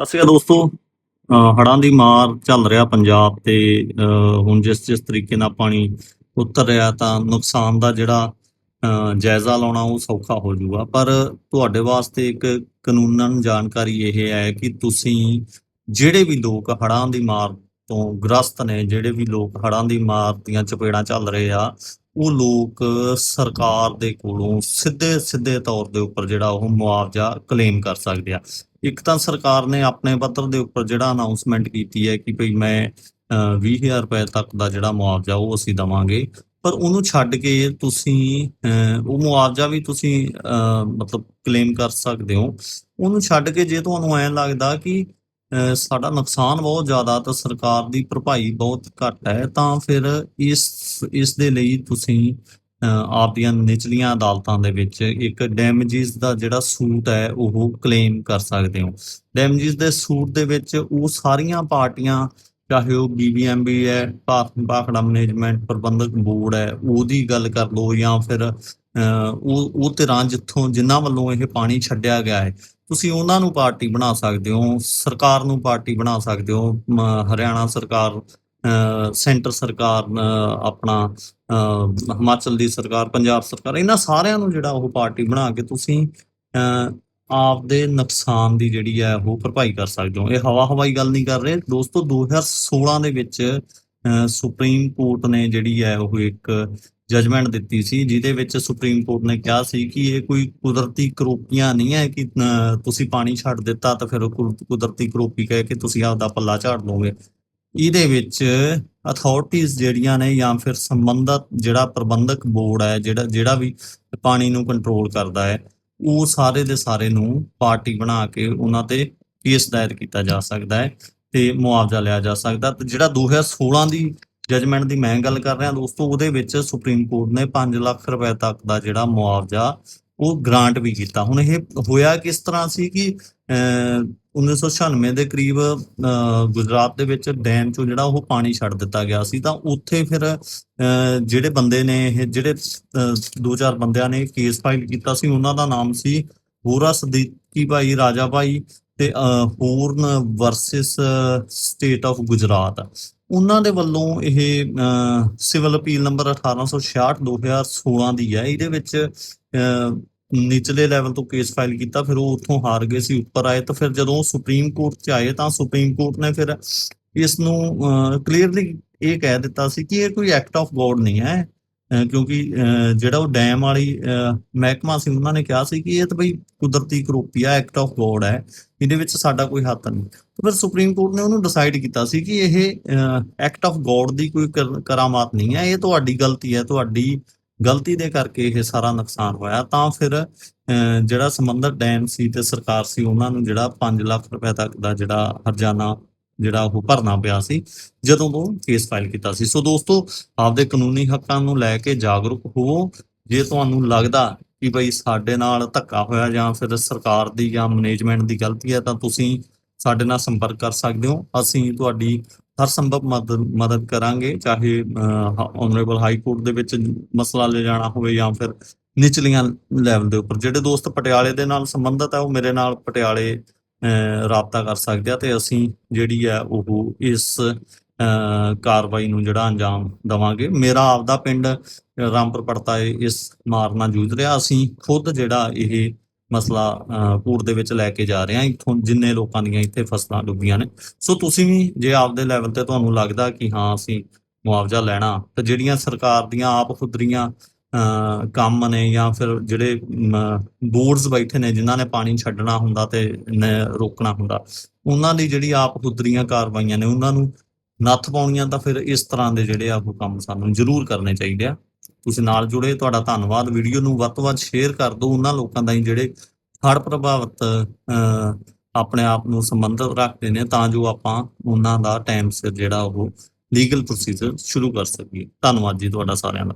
ਸਤਿ ਸ਼੍ਰੀ ਅਕਾਲ ਦੋਸਤੋ। ਅਹ ਹੜ੍ਹਾਂ ਦੀ ਮਾਰ ਚੱਲ ਰਿਹਾ ਪੰਜਾਬ ਤੇ ਹੁਣ ਜਿਸ ਜਿਸ ਤਰੀਕੇ ਨਾਲ ਪਾਣੀ ਉਤਰ ਰਿਹਾ ਤਾਂ ਨੁਕਸਾਨ ਦਾ ਜਿਹੜਾ, ਅਹ ਜਾਇਜ਼ਾ ਲਾਉਣਾ ਉਹ ਸੌਖਾ ਹੋ ਜਾਊਗਾ। ਪਰ ਤੁਹਾਡੇ ਵਾਸਤੇ ਇੱਕ ਕਾਨੂੰਨਨ ਜਾਣਕਾਰੀ ਇਹ ਹੈ ਕਿ ਤੁਸੀਂ ਜਿਹੜੇ ਵੀ ਲੋਕ ਹੜ੍ਹਾਂ ਦੀ ਮਾਰ ਤੋਂ ਗ੍ਰਸਤ ਨੇ, ਜਿਹੜੇ ਵੀ ਲੋਕ ਹੜ੍ਹਾਂ ਦੀ ਮਾਰ ਦੀਆਂ ਚਪੇੜਾਂ ਚੱਲ ਰਹੇ ਆ ਉਹ ਲੋਕ ਸਰਕਾਰ ਦੇ ਕੋਲੋਂ ਸਿੱਧੇ ਸਿੱਧੇ ਤੌਰ ਦੇ ਉੱਪਰ ਜਿਹੜਾ ਉਹ ਮੁਆਵਜ਼ਾ ਕਲੇਮ ਕਰ ਸਕਦੇ ਆ। ਇੱਕ ਤਾਂ ਸਰਕਾਰ ਨੇ ਆਪਣੇ ਪੱਤਰ ਦੇ ਉੱਪਰ ਜਿਹੜਾ ਅਨਾਉਂਸਮੈਂਟ ਕੀਤੀ ਹੈ ਕਿ ਭਈ ਮੈਂ ਅਹ, 20000 ਰੁਪਏ ਤੱਕ ਦਾ ਜਿਹੜਾ ਮੁਆਵਜ਼ਾ ਉਹ ਅਸੀਂ ਦਵਾਂਗੇ। ਪਰ ਉਹਨੂੰ ਛੱਡ ਕੇ ਤੁਸੀਂ ਉਹ ਮੁਆਵਜ਼ਾ ਵੀ ਤੁਸੀਂ ਮਤਲਬ ਕਲੇਮ ਕਰ ਸਕਦੇ ਹੋ। ਉਹਨੂੰ ਛੱਡ ਕੇ ਜੇ ਤੁਹਾਨੂੰ ਐਂ ਲੱਗਦਾ ਕਿ ਸਾਡਾ ਨੁਕਸਾਨ ਬਹੁਤ ਜ਼ਿਆਦਾ ਤਾਂ ਸਰਕਾਰ ਦੀ ਭਰਪਾਈ ਬਹੁਤ ਘੱਟ ਹੈ ਤਾਂ ਫਿਰ ਇਸ ਇਸ ਦੇ ਲਈ ਤੁਸੀਂ ਅਹ, ਆਪ ਦੀਆਂ ਨਿਚਲੀਆਂ ਅਦਾਲਤਾਂ ਦੇ ਵਿੱਚ ਇੱਕ ਡੈਮੇਜਸ ਦਾ ਜਿਹੜਾ ਸੂਟ ਹੈ ਉਹ ਕਲੇਮ ਕਰ ਸਕਦੇ ਹੋ। ਡੈਮੇਜਸ ਦੇ ਸੂਟ ਦੇ ਵਿੱਚ ਉਹ ਸਾਰੀਆਂ ਪਾਰਟੀਆਂ ਚਾਹੇ ਉਹ ਬੀਬੀਐਮਬੀ ਹੈ ਭਾਰਤ ਭਾਖੜਾ ਮੈਨੇਜਮੈਂਟ ਪ੍ਰਬੰਧਕ ਬੋਰਡ ਹੈ ਉਹਦੀ ਗੱਲ ਕਰ ਲਓ ਜਾਂ ਫਿਰ ਉਹ ਉਹ ਧਿਰਾਂ ਜਿੱਥੋਂ ਜਿਨ੍ਹਾਂ ਵੱਲੋਂ ਇਹ ਪਾਣੀ ਛੱਡਿਆ ਗਿਆ ਹੈ ਤੁਸੀਂ ਉਹਨਾਂ ਨੂੰ ਪਾਰਟੀ ਬਣਾ ਸਕਦੇ ਹੋ ਸਰਕਾਰ ਨੂੰ ਪਾਰਟੀ ਬਣਾ ਸਕਦੇ ਹੋ ਹਰਿਆਣਾ ਸਰਕਾਰ ਸੈਂਟਰ ਸਰਕਾਰ ਆਪਣਾ ਹਿਮਾਚਲ ਦੀ ਸਰਕਾਰ ਪੰਜਾਬ ਸਰਕਾਰ ਇਹਨਾਂ ਸਾਰਿਆਂ ਨੂੰ ਜਿਹੜਾ ਉਹ ਪਾਰਟੀ ਬਣਾ ਕੇ ਤੁਸੀਂ ਅਹ, ਆਪ ਦੇ ਨੁਕਸਾਨ ਦੀ ਜਿਹੜੀ ਹੈ ਉਹ ਭਰਪਾਈ ਕਰ ਸਕਦੇ ਹੋ। ਇਹ ਹਵਾ ਹਵਾਈ ਗੱਲ ਨਹੀਂ ਕਰ ਰਹੇ। ਦੋਸਤੋ 2016 ਦੇ ਵਿੱਚ ਅਹ, ਸੁਪਰੀਮ ਕੋਰਟ ਨੇ ਜਿਹੜੀ ਹੈ ਉਹ ਇੱਕ ਜਜਮੈਂਟ ਦਿੱਤੀ ਸੀ, ਜਿਹਦੇ ਵਿੱਚ ਸੁਪਰੀਮ ਕੋਰਟ ਨੇ ਕਿਹਾ ਸੀ ਕਿ ਇਹ ਕੋਈ ਕੁਦਰਤੀ ਕਰੋਪੀਆਂ ਨਹੀਂ ਹੈ ਕਿ ਤੁਸੀਂ ਪਾਣੀ ਛੱਡ ਦਿੱਤਾ ਤਾਂ ਫਿਰ ਕੁਦਰਤੀ ਕਰੋਪੀ ਕਹਿ ਕੇ ਤੁਸੀਂ ਆਪਦਾ ਪੱਲਾ ਝਾੜ ਲਓਗੇ। ਇਹਦੇ ਵਿੱਚ ਅਥਾਰਟੀਆਂ ਜਿਹੜੀਆਂ ਨੇ ਜਾਂ ਫਿਰ ਸੰਬੰਧਤ ਜਿਹੜਾ ਪ੍ਰਬੰਧਕ ਬੋਰਡ ਹੈ, ਜਿਹੜਾ ਜਿਹੜਾ ਵੀ ਪਾਣੀ ਨੂੰ ਕੰਟਰੋਲ ਕਰਦਾ ਹੈ, ਉਹ ਸਾਰੇ ਦੇ ਸਾਰੇ ਨੂੰ ਪਾਰਟੀ ਬਣਾ ਕੇ ਉਹਨਾਂ ਤੇ ਕੇਸ ਦਾਇਰ ਕੀਤਾ ਜਾ ਸਕਦਾ ਹੈ ਤੇ ਮੁਆਵਜ਼ਾ ਲਿਆ ਜਾ ਸਕਦਾ ਤੇ ਜਿਹੜਾ 2016 ਦੀ ਜਜਮੈਂਟ ਦੀ ਮੈਂ ਗੱਲ ਕਰ ਰਿਹਾ ਦੋਸਤੋ ਉਹਦੇ ਵਿੱਚ ਸੁਪਰੀਮ ਕੋਰਟ ਨੇ 5 ਲੱਖ ਰੁਪਏ ਤੱਕ ਦਾ ਜਿਹੜਾ ਮੁਆਵਜ਼ਾ ਉਹ ਗ੍ਰਾਂਟ ਵੀ ਕੀਤਾ। ਹੁਣ ਇਹ ਹੋਇਆ ਕਿਸ ਤਰ੍ਹਾਂ ਸੀ ਕਿ ਅਹ, 1996 ਦੇ ਕਰੀਬ ਗੁਜਰਾਤ ਦੇ ਵਿੱਚ ਡੈਮ ਚੋਂ ਜਿਹੜਾ ਉਹ ਪਾਣੀ ਛੱਡ ਦਿੱਤਾ ਗਿਆ ਸੀ ਤਾਂ ਉੱਥੇ ਫਿਰ ਅਹ, ਜਿਹੜੇ ਬੰਦੇ ਨੇ ਇਹ ਜਿਹੜੇ ਅਹ, ਦੋ ਚਾਰ ਬੰਦਿਆਂ ਨੇ ਕੇਸ ਫਾਈਲ ਕੀਤਾ ਸੀ ਉਹਨਾਂ ਦਾ ਨਾਮ ਸੀ ਹੋਰਾ ਸਦੀਕੀ ਭਾਈ ਰਾਜਾ ਭਾਈ ਤੇ ਅਹ, ਹੋਰਨ ਵਰਸਸ ਸਟੇਟ ਆਫ ਗੁਜਰਾਤ ਉਹਨਾਂ ਦੇ ਵੱਲੋਂ ਇਹ ਸਿਵਲ ਅਪੀਲ ਨੰਬਰ 1866 2016 ਦੀ ਹੈ। ਇਹਦੇ ਵਿੱਚ ਅਹ, ਨਿਚਲੇ ਲੈਵਲ ਤੋਂ ਕੇਸ ਫਾਈਲ ਕੀਤਾ ਫਿਰ ਉਹ ਉੱਥੋਂ ਹਾਰ ਗਏ ਸੀ ਉੱਪਰ ਆਏ ਤਾਂ ਫਿਰ ਜਦੋਂ ਸੁਪਰੀਮ ਕੋਰਟ 'ਚ ਆਏ ਤਾਂ ਸੁਪਰੀਮ ਕੋਰਟ ਨੇ ਫਿਰ ਇਸ ਨੂੰ ਕਲੀਅਰਲੀ ਇਹ ਕਹਿ ਦਿੱਤਾ ਸੀ ਕਿ ਇਹ ਕੋਈ ਐਕਟ ਆਫ ਗੋਡ ਨਹੀਂ ਹੈ। ਕਿਉਂਕਿ ਜਿਹੜਾ ਉਹ ਡੈਮ ਵਾਲੀ ਮਹਿਕਮਾ ਸੀ, ਉਹਨਾਂ ਨੇ ਕਿਹਾ ਸੀ ਕਿ ਇਹ ਤਾਂ ਬਈ ਕੁਦਰਤੀ ਕਰੋਪੀ ਆ ਐਕਟ ਆਫ ਗੋਡ ਹੈ। ਇਹਦੇ ਵਿੱਚ ਸਾਡਾ ਕੋਈ ਹੱਥ ਨਹੀਂ। ਤਾਂ ਫਿਰ ਸੁਪਰੀਮ ਕੋਰਟ ਨੇ ਉਹਨੂੰ ਡਿਸਾਈਡ ਕੀਤਾ ਸੀ ਕਿ ਇਹ ਐਕਟ ਆਫ ਗੋਡ ਦੀ ਕੋਈ ਕਰ- ਕਰਾਮਾਤ ਨਹੀਂ ਹੈ। ਇਹ ਤੁਹਾਡੀ ਗਲਤੀ ਹੈ। ਤੁਹਾਡੀ ਗਲਤੀ ਦੇ ਕਰਕੇ ਇਹ ਸਾਰਾ ਨੁਕਸਾਨ ਹੋਇਆ। ਤਾਂ ਫਿਰ ਜਿਹੜਾ ਸੰਬੰਧਤ ਡੈਮ ਸੀ ਤੇ ਸਰਕਾਰ ਸੀ, ਉਹਨਾਂ ਨੂੰ ਜਿਹੜਾ 5 ਲੱਖ ਰੁਪਏ ਤੱਕ ਦਾ ਜਿਹੜਾ ਹਰਜਾਨਾ ਜਿਹੜਾ ਉਹ ਭਰਨਾ ਪਿਆ ਸੀ, ਜਦੋਂ ਉਹ ਕੇਸ ਫਾਈਲ ਕੀਤਾ ਸੀ। ਸੋ ਦੋਸਤੋ, ਆਪਦੇ ਕਾਨੂੰਨੀ ਹੱਕਾਂ ਨੂੰ ਲੈ ਕੇ ਜਾਗਰੂਕ ਹੋਵੋ। ਜੇ ਤੁਹਾਨੂੰ ਲੱਗਦਾ ਕਿ ਬਈ ਸਾਡੇ ਨਾਲ ਧੱਕਾ ਹੋਇਆ ਜਾਂ ਫਿਰ ਸਰਕਾਰ ਦੀ ਜਾਂ ਮੈਨੇਜਮੈਂਟ ਦੀ ਗਲਤੀ ਹੈ, ਤਾਂ ਤੁਸੀਂ ਸਾਡੇ ਨਾਲ ਸੰਪਰਕ ਕਰ ਸਕਦੇ ਹੋ। ਅਸੀਂ ਤੁਹਾਡੀ ਹਰ ਸੰਭਵ ਮਦਦ ਮਦਦ ਕਰਾਂਗੇ, ਚਾਹੇ ਆਨਰੇਬਲ ਹਾਈ ਕੋਰਟ ਦੇ ਵਿੱਚ ਮਸਲਾ ਲੈ ਜਾਣਾ ਹੋਵੇ ਜਾਂ ਫਿਰ ਨਿਚਲੀਆਂ ਲੈਵਲ ਦੇ ਉੱਪਰ। ਜਿਹੜੇ ਦੋਸਤ ਪਟਿਆਲੇ ਦੇ ਨਾਲ ਸੰਬੰਧਿਤ ਹੈ, ਉਹ ਮੇਰੇ ਨਾਲ ਪਟਿਆਲੇ ਰਾਬਤਾ ਕਰ ਸਕਦੇ ਆ ਤੇ ਅਸੀਂ ਜਿਹੜੀ ਹੈ ਉਹ ਇਸ ਕਾਰਵਾਈ ਨੂੰ ਜਿਹੜਾ ਅੰਜਾਮ ਦਵਾਂਗੇ। ਮੇਰਾ ਆਪਦਾ ਪਿੰਡ ਰਾਮਪੁਰ ਪੜਤਾ ਇਸ ਮਾਰ ਨਾਲ ਜੂਝ ਰਿਹਾ। ਅਸੀਂ ਖੁਦ ਜਿਹੜਾ ਇਹ ਮਸਲਾ ਅਹ, ਕੋਰਟ ਦੇ ਵਿੱਚ ਲੈ ਕੇ ਜਾ ਰਹੇ ਹਾਂ ਇੱਥੋਂ ਜਿੰਨੇ ਲੋਕਾਂ ਦੀਆਂ ਇੱਥੇ ਫਸਲਾਂ ਡੁੱਬੀਆਂ ਨੇ। ਸੋ ਤੁਸੀਂ ਵੀ ਜੇ ਆਪਦੇ ਲੈਵਲ ਤੇ ਤੁਹਾਨੂੰ ਲੱਗਦਾ ਕਿ ਹਾਂ ਅਸੀਂ ਮੁਆਵਜ਼ਾ ਲੈਣਾ ਤੇ ਜਿਹੜੀਆਂ ਸਰਕਾਰ ਦੀਆਂ ਆਪ ਖੁਦਰੀਆਂ ਕੰਮ ਨੇ ਜਾਂ ਫਿਰ ਜਿਹੜੇ ਬੋਰਡਸ ਬੈਠੇ ਨੇ ਜਿਨ੍ਹਾਂ ਨੇ ਪਾਣੀ ਛੱਡਣਾ ਹੁੰਦਾ ਤੇ ਰੋਕਣਾ ਹੁੰਦਾ ਉਹਨਾਂ ਦੀ ਜਿਹੜੀ ਆਪ ਖੁਦਰੀਆਂ ਕਾਰਵਾਈਆਂ ਨੇ ਉਹਨਾਂ ਨੂੰ ਨੱਥ ਪਾਉਣੀਆਂ ਤਾਂ ਫਿਰ ਇਸ ਤਰ੍ਹਾਂ ਦੇ ਜਿਹੜੇ ਆ ਉਹ ਕੰਮ ਸਾਨੂੰ ਜ਼ਰੂਰ ਕਰਨੇ ਚਾਹੀਦੇ ਆ। ਤੁਸੀਂ ਨਾਲ ਜੁੜੇ ਤੁਹਾਡਾ ਧੰਨਵਾਦ। ਵੀਡੀਓ ਨੂੰ ਵੱਧ ਤੋਂ ਵੱਧ ਸ਼ੇਅਰ ਕਰ ਦਿਓ। ਉਹਨਾਂ ਲੋਕਾਂ ਦਾ ਜਿਹੜੇ ਹੜ੍ਹ ਪ੍ਰਭਾਵਿਤ ਅਹ, ਆਪਣੇ ਆਪ ਨੂੰ ਸੰਬੰਧਿਤ ਰੱਖਦੇ ਨੇ ਤਾਂ ਜੋ ਆਪਾਂ ਉਹਨਾਂ ਦਾ ਟਾਈਮ ਸਿਰ ਜਿਹੜਾ ਉਹ ਲੀਗਲ ਪ੍ਰੋਸੀਜਰ ਸ਼ੁਰੂ ਕਰ ਸਕੀਏ। ਧੰਨਵਾਦ ਜੀ ਤੁਹਾਡਾ ਸਾਰਿਆਂ ਦਾ।